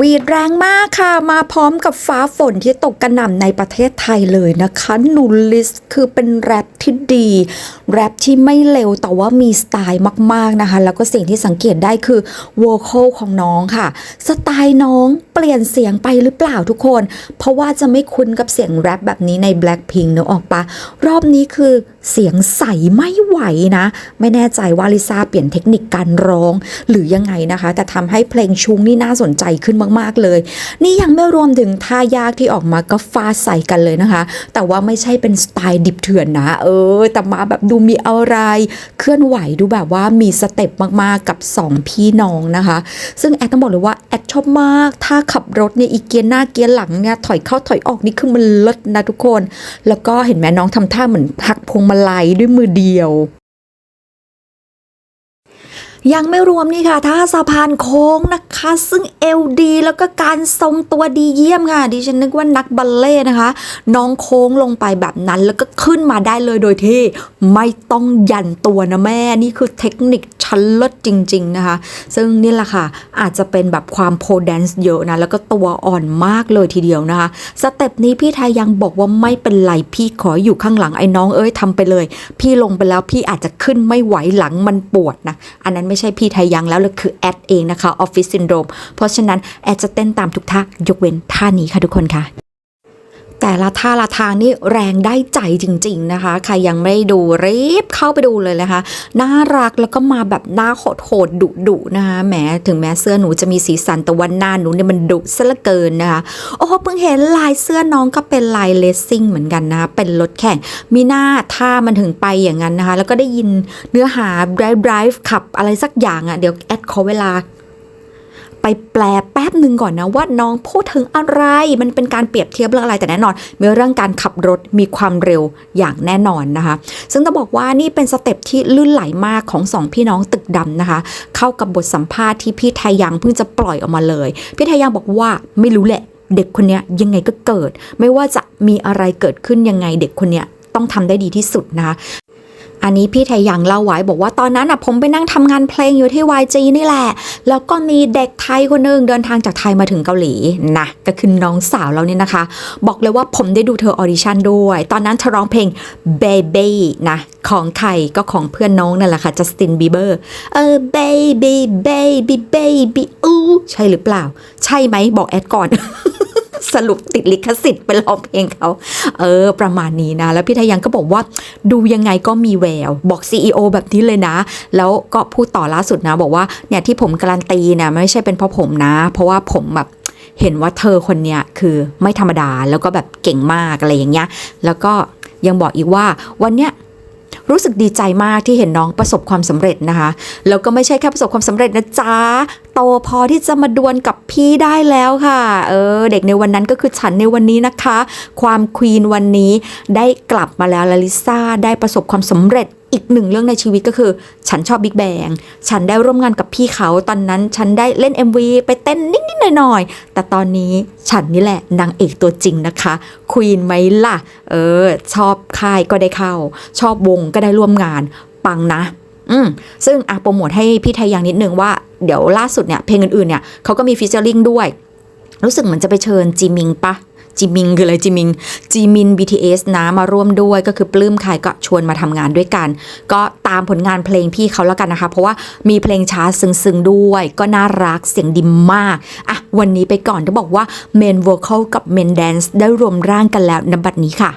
วีดแรงมากค่ะ มาพร้อมกับฟ้าฝนที่ตกกระหน่ำในประเทศไทยเลยนะคะนูลิสคือเป็นแรปที่ดี แรปที่ไม่เร็วแต่ว่ามีสไตล์มาก ๆ นะคะ แล้วก็สิ่งที่สังเกตได้คือโวคอลของน้องค่ะ สไตล์น้องเปลี่ยนเสียงไปหรือเปล่าทุกคน เพราะว่าจะไม่คุ้นกับเสียงแรปแบบนี้ใน Blackpink นึกออกปะรอบนี้คือเสียงใสไม่ไหวนะ ไม่แน่ใจว่าลิซ่าเปลี่ยนเทคนิคการร้อง หรือยังไงนะคะ แต่ทำให้เพลงชุงนี่น่าสนใจขึ้นมาก ๆ เลย นี่ยังไม่รวมถึงท่ายากที่ออกมาก็ฟาใส่กันเลยนะคะ แต่ว่าไม่ใช่เป็นสไตล์ดิบเถื่อนนะ เออ แต่มาแบบดูมีอะไร เคลื่อนไหวดูแบบว่ามีสเต็ปมากๆกับ 2 พี่น้องนะคะ ซึ่งแอดต้องบอกเลยว่าแอดชอบมากถ้าขับรถเนี่ยอีเกียร์หน้าเกียร์หลังเนี่ยถอยเข้าถอยออกนี่คือมันเลิศนะทุกคน แล้วก็เห็นไหมน้องทำท่าเหมือนหักพวงมาลัยด้วยมือเดียว ยังไม่รวมนี่ค่ะท่าสะพานโค้งนะคะ ซึ่งเอวดี แล้วก็การทรงตัวดีเยี่ยมค่ะ ดิฉันนึกว่านักบัลเล่นะคะ น้องโค้งลงไปแบบนั้น แล้วก็ขึ้นมาได้เลยโดยที่ ไม่ต้องยันตัวนะแม่ นี่คือเทคนิคชั้นเลิศจริง ๆ นะคะ ซึ่งนี่แหละค่ะ อาจจะเป็นแบบความโพแดนซ์เยอะนะ แล้วก็ตัวอ่อนมากเลยทีเดียวนะคะ สเต็ปนี้พี่ไทยยังบอกว่าไม่เป็นไร พี่ขออยู่ข้างหลังไอ้น้องเอ้ยทำไปเลย พี่ลงไปแล้วพี่อาจจะขึ้นไม่ไหวหลังมันปวดนะ อันนั้นไม่ใช่พี่ไทยยังแล้วเลยคือแอดเองนะคะออฟฟิศซินโดรมเพราะฉะนั้นแอดจะเต้นตามทุกท่ายกเว้นท่านี้ค่ะทุกคนค่ะ แต่ละท่าละทางนี่แรงได้ใจจริง ๆนะคะ ใครยังไม่ดูรีบเข้าไปดูเลยนะคะ น่ารักแล้วก็มาแบบหน้าโหดโหดดุดุๆนะคะแหมถึงแม้เสื้อหนูจะมีสีสันแต่วันหน้าหนูเนี่ยมันดุซะเหลือเกินนะคะ โอ้เพิ่งเห็นลายเสื้อน้องก็เป็นลายเลสซิ่งเหมือนกันนะคะเป็นรถแข่ง มีหน้าท่ามันถึงไปอย่างนั้นนะคะ แล้วก็ได้ยินเนื้อหา drive drive ขับอะไรสักอย่างอะ่ะเดี๋ยวแอดขอเวลา ไปแปลแป๊บหนึ่งก่อนนะว่าน้องพูดถึงอะไร มันเป็นการเปรียบเทียบเรื่องอะไรแต่แน่นอน มีเรื่องการขับรถมีความเร็วอย่างแน่นอนนะคะ ซึ่งต้องบอกว่านี่เป็นสเต็ปที่ลื่นไหลมากของสองพี่น้องตึกดำนะคะ เข้ากับบทสัมภาษณ์ที่พี่ไทยยังเพิ่งจะปล่อยออกมาเลย พี่ไทยยังบอกว่าไม่รู้แหละ เด็กคนนี้ยังไงก็เกิด ไม่ว่าจะมีอะไรเกิดขึ้นยังไงเด็กคนนี้ต้องทำได้ดีที่สุดนะคะ อันนี้พี่ไทยยังเล่าไว้บอกว่าตอนนั้นอะผมไปนั่งทำงานเพลงอยู่ที่ YG นี่แหละ แล้วก็มีเด็กไทยคนหนึ่งเดินทางจากไทยมาถึงเกาหลีนะก็คือน้องสาวเราเนี่ยนะคะ บอกเลยว่าผมได้ดูเธอออดิชั่นด้วย ตอนนั้นเธอร้องเพลง Baby นะของใครก็ของเพื่อนน้องนั่นแหละค่ะจัสตินบีเบอร์เออ baby baby baby อู้ใช่หรือเปล่า ใช่ไหมบอกแอดก่อน สรุปติดลิขสิทธิ์ไปร้องเพลงเขาเออ ประมาณนี้นะ แล้วพี่ทายังก็บอกว่าดูยังไงก็มีแวว บอก CEO แบบนี้เลยนะ แล้วก็พูดต่อล่าสุดนะ บอกว่าเนี่ยที่ผมการันตีเนี่ยไม่ใช่เป็นเพราะผมนะ เพราะว่าผมแบบเห็นว่าเธอคนเนี้ยคือไม่ธรรมดาแล้วก็แบบเก่งมากอะไรอย่างเงี้ย แล้วก็ยังบอกอีกว่าวันเนี้ยรู้สึกดีใจมากที่เห็นน้องประสบความสำเร็จนะคะ แล้วก็ไม่ใช่แค่ประสบความสำเร็จนะจ๊ะโตพอที่จะมาดวลกับพี่ได้แล้วค่ะ เออ เด็กในวันนั้นก็คือฉันในวันนี้นะคะ ความควีนวันนี้ได้กลับมาแล้วลาลิซ่าได้ประสบความสำเร็จอีกหนึ่งเรื่องในชีวิตก็คือ ฉันชอบบิ๊กแบง ฉันได้ร่วมงานกับพี่เขาตอนนั้นฉันได้เล่น MV ไปเต้นนิดๆหน่อยๆ แต่ตอนนี้ฉันนี่แหละนางเอกตัวจริงนะคะควีนไหมล่ะ เออ ชอบค่ายก็ได้เข้า ชอบวงก็ได้ร่วมงาน ปังนะ อืมซึ่งอะโปรโมทให้พี่ไทยยังนิดนึงว่าเดี๋ยวล่าสุดเนี่ยเพลงอื่นๆเนี่ยเขาก็มีฟีเจอร์ลิงด้วย รู้สึกเหมือนจะไปเชิญจิมิงปะจิมิงคืออะไรจิมิงจิมิน BTS นะมาร่วมด้วยก็คือปลื้มใครก็ชวนมาทำงานด้วยกัน ก็ตามผลงานเพลงพี่เขาแล้วกันนะคะ เพราะว่ามีเพลงช้าซึ้งๆด้วย ก็น่ารักเสียงดีมาก อะ วันนี้ไปก่อนจะบอกว่าเมน vocal กับเมน dance ได้รวมร่างกันแล้วนบัดนี้ค่ะ